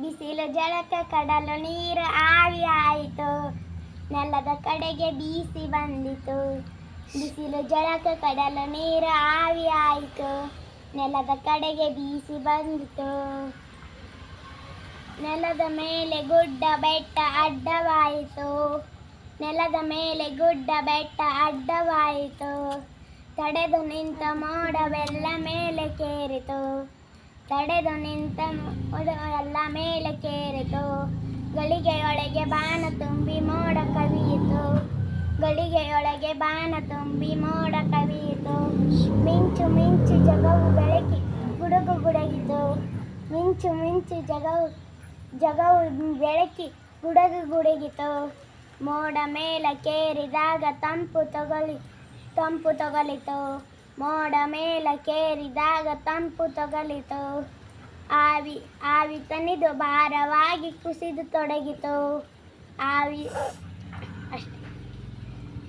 ಬಿಸಿಲು ಜಳಕ ಕಡಲು ನೀರು ಆವಿ ಆಯಿತು. ನೆಲದ ಕಡೆಗೆ ಬೀಸಿ ಬಂದಿತು. ಬಿಸಿಲು ಜಳಕ ಕಡಲು ನೀರು ಆವಿ ಆಯಿತು. ನೆಲದ ಕಡೆಗೆ ಬೀಸಿ ಬಂದಿತು. ನೆಲದ ಮೇಲೆ ಗುಡ್ಡ ಬೆಟ್ಟ ಅಡ್ಡವಾಯಿತು. ನೆಲದ ಮೇಲೆ ಗುಡ್ಡ ಬೆಟ್ಟ ಅಡ್ಡವಾಯಿತು. ತಡೆದು ನಿಂತ ಮೋಡವೆಲ್ಲ ಮೇಲೆ ಕೇರಿತು. ತಡೆದು ನಿಂತ ಎಲ್ಲ ಮೇಲೆ ಕೇರಿತು. ಗಳಿಗೆಯೊಳಗೆ ಬಾಣ ತುಂಬಿ ಮೋಡ ಕವಿಯಿತು. ಗಳಿಗೆಯೊಳಗೆ ಬಾಣ ತುಂಬಿ ಮೋಡ ಕವಿಯಿತು. ಮಿಂಚು ಮಿಂಚು ಜಗವು ಬೆಳಕಿ ಗುಡುಗು ಗುಡಗಿತು. ಮಿಂಚು ಮಿಂಚು ಜಗವು ಜಗವು ಬೆಳಕಿ ಗುಡಗು ಗುಡಗಿತು. ಮೋಡ ಮೇಲಕ್ಕೇರಿದಾಗ ತಂಪು ತಗೊಲಿ, ತಂಪು ತಗೊಲಿತು. ಮೋಡ ಮೇಲಕ್ಕೇರಿದಾಗ ತಂಪು ತೊಗಲಿತು. ಆವಿ ಆವಿ ತನಿದು ಭಾರವಾಗಿ ಕುಸಿದು ತೊಡಗಿತು. ಆವಿ